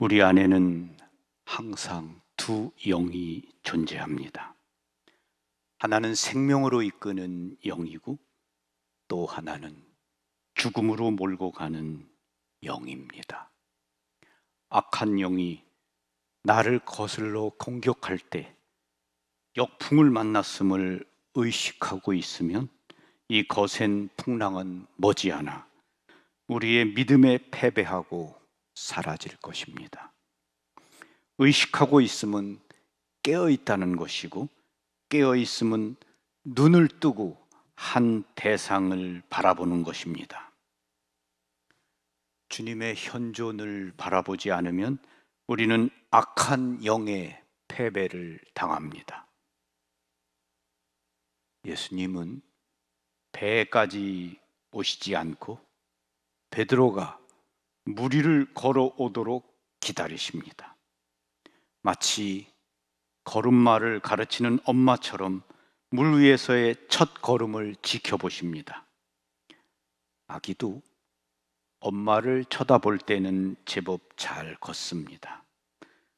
우리 안에는 항상 두 영이 존재합니다. 하나는 생명으로 이끄는 영이고 또 하나는 죽음으로 몰고 가는 영입니다. 악한 영이 나를 거슬러 공격할 때 역풍을 만났음을 의식하고 있으면 이 거센 풍랑은 머지않아 우리의 믿음에 패배하고 사라질 것입니다. 의식하고 있음은 깨어 있다는 것이고 깨어 있음은 눈을 뜨고 한 대상을 바라보는 것입니다. 주님의 현존을 바라보지 않으면 우리는 악한 영의 패배를 당합니다. 예수님은 배까지 오시지 않고 베드로가 무리를 걸어오도록 기다리십니다. 마치 걸음마를 가르치는 엄마처럼 물 위에서의 첫 걸음을 지켜보십니다. 아기도 엄마를 쳐다볼 때는 제법 잘 걷습니다.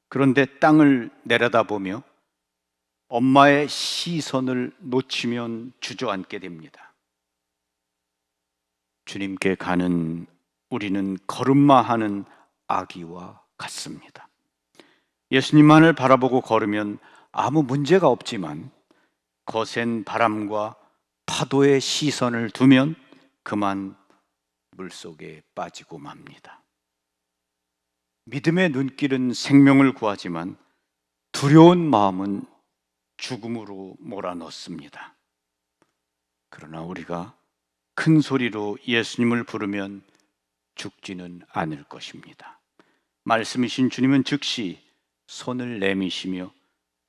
그런데 땅을 내려다보며 엄마의 시선을 놓치면 주저앉게 됩니다. 주님께 가는 우리는 걸음마하는 아기와 같습니다. 예수님만을 바라보고 걸으면 아무 문제가 없지만 거센 바람과 파도의 시선을 두면 그만 물속에 빠지고 맙니다. 믿음의 눈길은 생명을 구하지만 두려운 마음은 죽음으로 몰아넣습니다. 그러나 우리가 큰 소리로 예수님을 부르면 죽지는 않을 것입니다. 말씀이신 주님은 즉시 손을 내미시며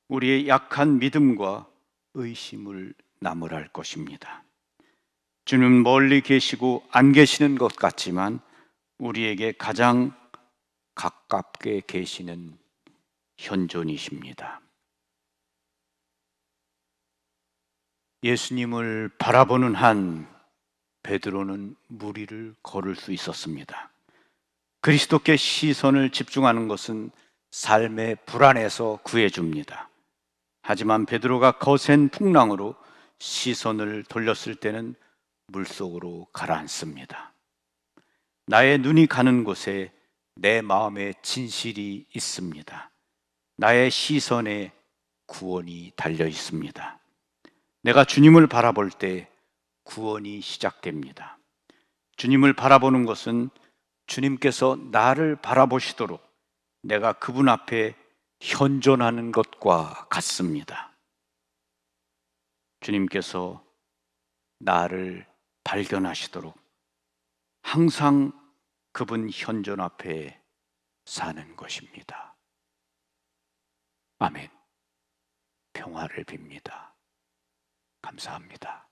우리의 약한 믿음과 의심을 나무랄 것입니다. 주님 멀리 계시고 안 계시는 것 같지만 우리에게 가장 가깝게 계시는 현존이십니다. 예수님을 바라보는 한 베드로는 무리를 걸을 수 있었습니다. 그리스도께 시선을 집중하는 것은 삶의 불안에서 구해줍니다. 하지만 베드로가 거센 풍랑으로 시선을 돌렸을 때는 물속으로 가라앉습니다. 나의 눈이 가는 곳에 내 마음의 진실이 있습니다. 나의 시선에 구원이 달려 있습니다. 내가 주님을 바라볼 때 구원이 시작됩니다. 주님을 바라보는 것은 주님께서 나를 바라보시도록 내가 그분 앞에 현존하는 것과 같습니다. 주님께서 나를 발견하시도록 항상 그분 현존 앞에 사는 것입니다. 아멘. 평화를 빕니다. 감사합니다.